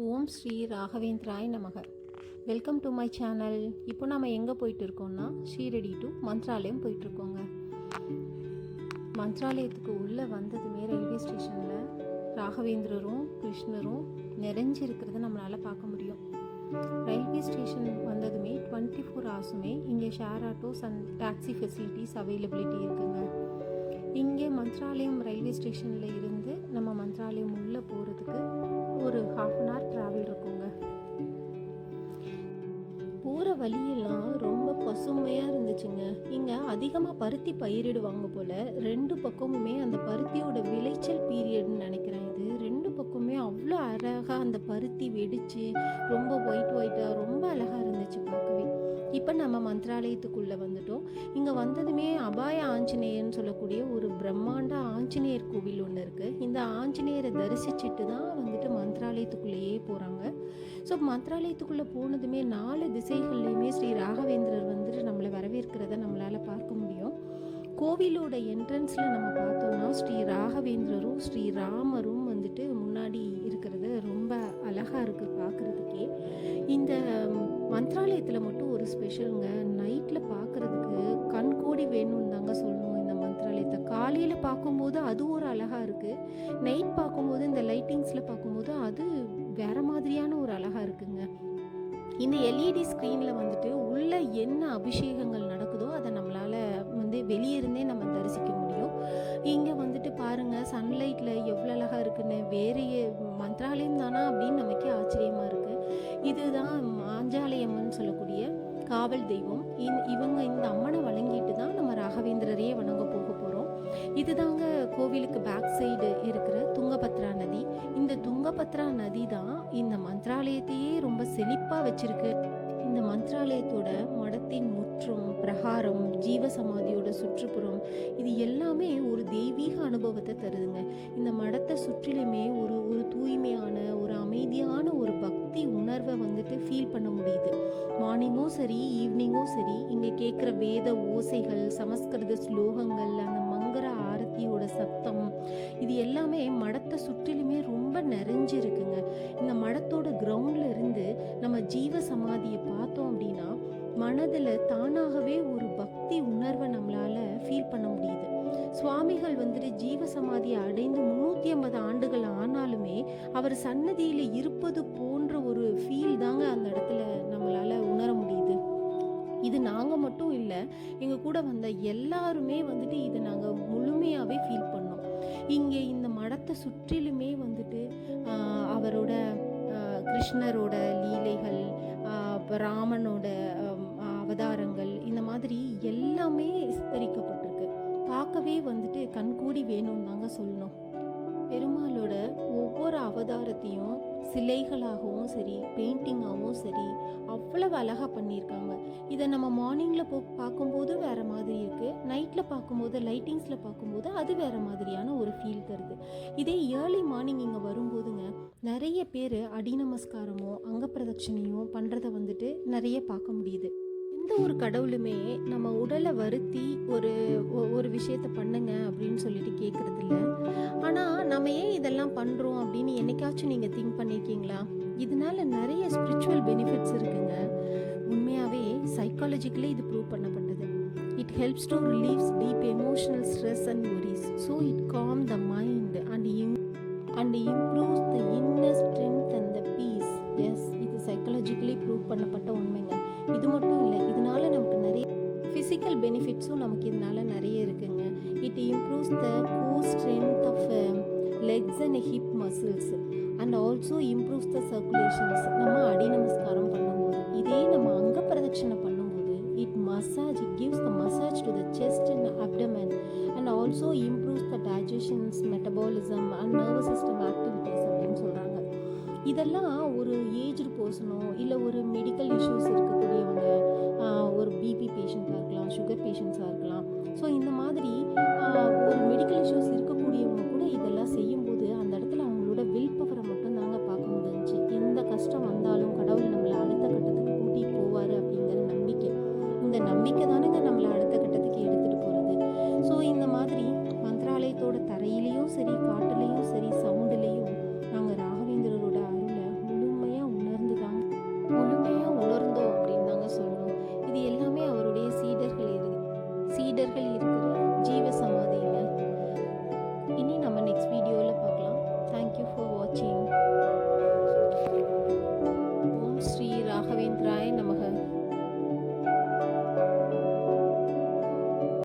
ஓம் ஸ்ரீ ராகவேந்திராய் நமக. Welcome to my channel இப்போ நம்ம எங்கே போயிட்டு இருக்கோம்னா ஷீரடி டு மந்த்ராலயம் போயிட்டுருக்கோங்க. மந்த்ராலயத்துக்கு உள்ளே வந்ததுமே ரயில்வே ஸ்டேஷனில் ராகவேந்திரரும் கிருஷ்ணரும் நிறைஞ்சிருக்கிறத நம்மளால் பார்க்க முடியும். ரயில்வே ஸ்டேஷன் வந்ததுமே டுவெண்ட்டி ஃபோர் ஹவர்ஸுமே இங்கே share autos and taxi facilities availability இருக்குங்க. இங்கே மந்த்ராலயம் ரயில்வே ஸ்டேஷனில் இருந்து நம்ம மந்த்ராலயம் உள்ளே போகிறதுக்கு ஒரு ஹாஃப் அன் ஹவர் ட்ராவல் இருக்குங்க. போகிற வழியெல்லாம் ரொம்ப பசுமையாக இருந்துச்சுங்க. இங்கே அதிகமாக பருத்தி பயிரிடுவாங்க போல் ரெண்டு பக்கமுமே அந்த பருத்தியோட விளைச்சல் பீரியட்னு நினைக்கிறேன் இது. ரெண்டு பக்கமுமே அவ்வளோ அழகாக அந்த பருத்தி வெடித்து ரொம்ப ஒயிட் ஒயிட்டாக ரொம்ப அழகாக இருந்துச்சு பார்க்கவே. இப்போ நம்ம மந்திராலயத்துக்குள்ளே வந்துட்டோம். இங்கே வந்ததுமே அபாய ஆஞ்சநேயர்னு சொல்லக்கூடிய ஒரு பிரம்மாண்ட ஆஞ்சநேயர் கோவில் ஒன்று இருக்குது இந்த ஆஞ்சநேயரை தரிசிச்சுட்டு தான் வந்துட்டு மந்திராலயத்துக்குள்ளேயே போகிறாங்க ஸோ மந்திராலயத்துக்குள்ளே போனதுமே நாலு திசைகள்லையுமே ஸ்ரீ ராகவேந்திரர் வந்துட்டு நம்மளை வரவேற்கிறத நம்மளால் பார்க்க முடியும். கோவிலோட என்ட்ரன்ஸில் நம்ம பார்த்தோம்னா ஸ்ரீ ராகவேந்திரரும் ஸ்ரீ ராமரும் வந்துட்டு முன்னாடி இருக்கிறது ரொம்ப அழகாக இருக்குது பார்க்குறதுக்கே இந்த மந்த்ராலயத்தில் மட்டும் ஒரு ஸ்பெஷலுங்க. நைட்டில் பார்க்குறதுக்கு கண் கூடி வேணும்னு தாங்க சொல்லணும் இந்த மந்த்ராலயத்தை. காலையில் பார்க்கும்போது அது ஒரு அழகாக இருக்குது நைட் பார்க்கும்போது இந்த லைட்டிங்ஸில் பார்க்கும்போது அது வேற மாதிரியான ஒரு அழகாக இருக்குங்க. இந்த எல்இடி ஸ்க்ரீனில் வந்துட்டு உள்ள என்ன அபிஷேகங்கள் நடக்குதோ அதை நம்மளால் வந்து வெளியே இருந்தே நம்ம தரிசிக்க முடியும். இங்கே வந்துட்டு பாருங்கள் சன்லைட்டில் எவ்வளோ அழகாக இருக்குன்னு வேறையே மந்திராலயம் தானா அப்படின்னு நமக்கே ஆச்சரியமாக இருக்குது இதுதான் மாஞ்சாலயம்னு சொல்லக்கூடிய காவல் தெய்வம். இந்- இவங்க இந்த அம்மனை வழங்கிட்டு தான் நம்ம ராகவேந்திரரையே வணங்க போக போகிறோம் இதுதாங்க கோவிலுக்கு பேக் சைடு இருக்கிற துங்கபத்ரா நதி. இந்த துங்கபத்ரா நதி தான் இந்த மந்திராலயத்தையே ரொம்ப செழிப்பாக வச்சிருக்கு. இந்த மந்திராலயத்தோட மடத்தின் முற்றும் பிரகாரம் ஜீவசமாதியோட சுற்றுப்புறம் இது எல்லாமே ஒரு தெய்வீக அனுபவத்தை தருதுங்க. இந்த மடத்தை சுற்றிலுமே ஒரு ஒரு தூய்மையான ஒரு அமைதியான ஒரு பக்தி உணர்வை வந்துட்டு ஃபீல் பண்ண முடியுது. மார்னிங்கும் சரி ஈவினிங்கும் சரி இங்கே கேட்குற வேத ஓசைகள் சமஸ்கிருத ஸ்லோகங்கள் அந்த மங்கர ஆரத்தியோட சத்தம் இது எல்லாமே மடத்தை சுற்றிலுமே ரொம்ப நிறைஞ்சு இருக்குங்க இந்த மடத்தோட கிரவுண்ட்ல இருந்து நம்ம ஜீவ சமாதியை பார்த்தோம் அப்படின்னா மனதில் தானாகவே ஒரு பக்தி உணர்வை நம்மளால ஃபீல் பண்ண முடியுது. சுவாமிகள் வந்துட்டு ஜீவ சமாதியை அடைந்து முன்னூற்றி ஐம்பது ஆண்டுகள் ஆனாலுமே அவர் சன்னதியில் இருப்பது போன்ற ஒரு ஃபீல் தாங்க அந்த இடத்துல நம்மளால உணர முடியுது. இது நாங்கள் மட்டும் இல்லை எங்கள் கூட வந்த எல்லாருமே வந்துட்டு இதை நாங்கள் முழுமையாகவே ஃபீல் பண்ணோம். இங்கே இந்த மடத்தை சுற்றிலுமே வந்துட்டு அவரோட கிருஷ்ணரோட லீலைகள் ராமனோட அவதாரங்கள் இந்த மாதிரி எல்லாமே விஸ்தரிக்கப்பட்டிருக்கு பார்க்கவே வந்துட்டு கண்கூடி வேணும்னு தாங்க சொல்லணும். ஒவ்வொரு அவதாரத்தையும் சிலைகளாகவும் சரி பெயிண்டிங்காகவும் சரி அவ்வளவு அழகாக பண்ணியிருக்காங்க. இதை நம்ம மார்னிங்கில் போ பார்க்கும்போது வேறு மாதிரி இருக்குது நைட்டில் பார்க்கும்போது லைட்டிங்ஸில் பார்க்கும்போது அது வேறு மாதிரியான ஒரு ஃபீல் தருது. இதே ஏர்லி மார்னிங் இங்கே வரும்போதுங்க நிறைய பேர் அடி நமஸ்காரமோ அங்க பண்ணுறத வந்துட்டு நிறைய பார்க்க முடியுது. எந்த ஒரு கடவுளுமே நம்ம உடலை வருத்தி ஒரு ஒ- ஒரு விஷயத்த பண்ணுங்க அப்படின்னு சொல்லிட்டு கேட்குறதில்ல ஆனால் நம்ம ஏன் இதெல்லாம் பண்ணுறோம் அப்படின்னு என்னைக்காச்சும் நீங்கள் திங்க் பண்ணியிருக்கீங்களா இதனால நிறைய ஸ்பிரிச்சுவல் பெனிஃபிட்ஸ் இருக்குங்க. உண்மையாகவே சைக்காலஜிக்கலி இது ப்ரூவ் பண்ணப்பட்டது. It helps to relieves deep emotional stress and worries. So it calm the mind and and improves the inner strength and the peace yes இது சைக்காலஜிக்கலி ப்ரூவ் பண்ணப்பட்ட உண்மைங்க. இது மட்டும் இல்லை இதனால நமக்கு நிறைய ஃபிசிக்கல் பெனிஃபிட்ஸும் நமக்கு இதனால நிறைய இருக்குங்க. It improves the core strength of legs and hip muscles and also improves the circulations நம்ம அடி நமஸ்காரம் பண்ணும்போது இதே நம்ம அங்க பிரதட்சணை பண்ணும்போது it massage it gives the massage to the chest and abdomen and also improves the digestions metabolism and nervous system activities அப்படின்னு சொல்கிறாங்க இதெல்லாம் ஒரு ஏஜ்டு பர்சனோ இல்லை ஒரு மெடிக்கல் இஷ்யூஸ் இருக்கக்கூடியவங்க ஒரு பிபி பேஷண்ட்டாக இருக்கலாம் சுகர் பேஷண்ட்ஸாக இருக்கலாம். ஸோ இந்த மாதிரி ஒரு மெடிக்கல் இஷ்யூஸ் இருக்கக்கூடியவங்க இதெல்லாம் செய்யும்போது